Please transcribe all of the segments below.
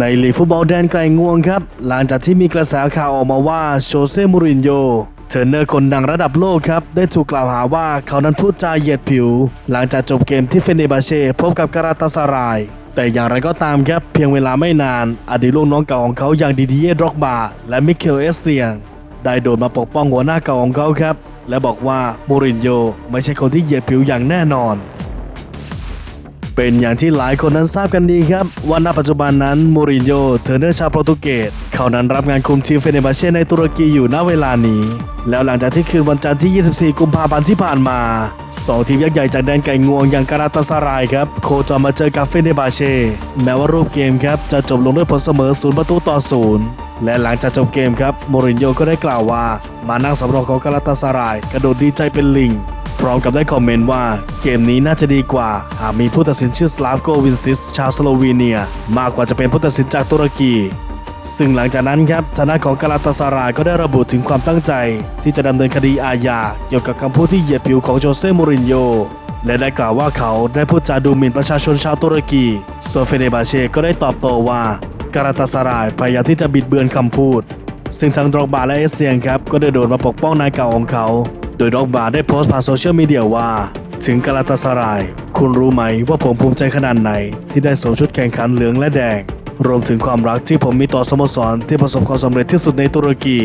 ในลีกฟุตบอลแดนไกลงวงครับ หลังจากที่มีกระแสข่าวออกมาว่าโชเซ่มูรินโญ่เทรนเนอร์คนดังระดับโลกครับ ได้ถูกกล่าวหาว่าเขานั้นพูดจาเหยียดผิว หลังจากจบเกมที่เฟเนบาเช่พบกับการาตาสาราย แต่อย่างไรก็ตามครับ เพียงเวลาไม่นาน อดีตลูกน้องเก่าของเขาอย่างดิดิเย่ดร็อกบา และมิเคลเอสเตียง ได้โดดมาปกป้องหัวหน้าเก่าของเขาครับ และบอกว่ามูรินโญ่ไม่ใช่คนที่เหยียดผิวอย่างแน่นอน เป็นอย่างที่หลายคนนั้นทราบกันดีครับ ว่าณปัจจุบันนั้นมูรินโญ่เทรนเนอร์ชาวโปรตุเกสเขานั้นรับงานคุมทีมเฟเนบาเช่ในตุรกีอยู่ณเวลานี้ แล้วหลังจากที่คืนวันจันทร์ที่ 24 กุมภาพันธ์ที่ผ่านมาสองทีมยักษ์ใหญ่จากแดนไก่งวงอย่างการาตาสารายครับ โคจรมาเจอกับเฟเนบาเช่แม้ว่ารูปเกมครับจะจบลงด้วยผลเสมอศูนย์ประตูต่อศูนย์และหลังจากจบเกมครับมูรินโญ่ก็ได้กล่าวว่า มานั่งสำรองของการาตาสาราย กระโดดดีใจเป็นลิง พร้อมกับได้คอมเมนต์ว่าเกมนี้น่าจะดีกว่า หากมีผู้ตัดสินชื่อสลาฟโกวินซิสชาวสโลวีเนีย มากกว่าจะเป็นผู้ตัดสินจากตุรกีซึ่งหลังจากนั้นครับทางด้านของกาลาตาสารายก็ได้ระบุถึงความตั้งใจ ที่จะดำเนินคดีอาญาเกี่ยวกับคำพูดที่เหยียดผิวของโจเซ่มูรินโญ่และได้กล่าวว่าเขาได้พูดจาดูหมิ่นประชาชนชาวตุรกีโซเฟเนบาเชก็ได้ตอบโต้ว่าการาตาสารายพยายามที่จะบิดเบือนคำพูด ซึ่งทั้งดรอกบาและเอเซียนครับก็ได้โดดมาปกป้องนายเก่าของเขา โดยดอกบาได้โพสต์ผ่านโซเชียลมีเดียว่า ถึงกาลาตาสราย คุณรู้ไหมว่าผมภูมิใจขนาดไหน ที่ได้สวมชุดแข่งขันเหลืองและแดง รวมถึงความรักที่ผมมีต่อสโมสรที่ประสบความสำเร็จที่สุดในตุรกี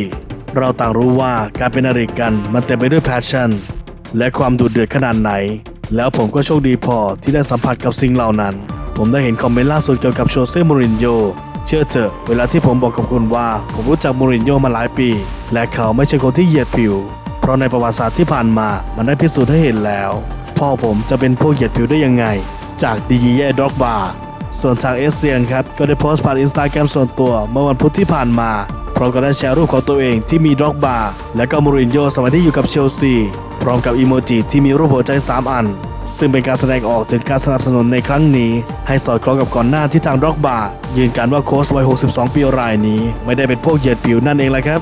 เราต่างรู้ว่าการเป็นอริกันมันเต็มไปด้วยแพชชั่น และความดุเดือดขนาดไหน แล้วผมก็โชคดีพอที่ได้สัมผัสกับสิ่งเหล่านั้น ผมได้เห็นคอมเมนต์ล่าสุดเกี่ยวกับโชเซ่ มูรินโญ่เชื่อเถอะเวลาที่ผมบอกกับคุณว่า ผมรู้จักมูรินโญ่มาหลายปี และเขาไม่ใช่คนที่เหยียดผิว ราะในประวัติศาสตร์ที่ผ่านมามันได้พิสูจน์ให้เห็นแล้ว พ่อผมจะเป็นพวกเหยียดผิวได้ยังไง จากดีเย่ด็อกบาส่วนทางเอสเซียนครับ ก็ได้โพสต์ผ่านอินสตาแกรมส่วนตัวเมื่อวันพุธที่ผ่านมาพร้อมกับได้แชร์รูปของตัวเองที่มีด็อกบาและก็มูรินโญ่สมัยที่อยู่กับเชลซีพร้อมกับอีโมจิที่มีรูปหัวใจ 3 อัน ซึ่งเป็นการแสดงออกถึงการสนับสนุนในครั้งนี้ ให้สอดคล้องกับก่อนหน้าที่ทางด็อกบายืนยันว่าโค้ชวัย 62 ปีรายนี้ ไม่ได้เป็นพวกเหยียดผิวนั่นเองแหละครับ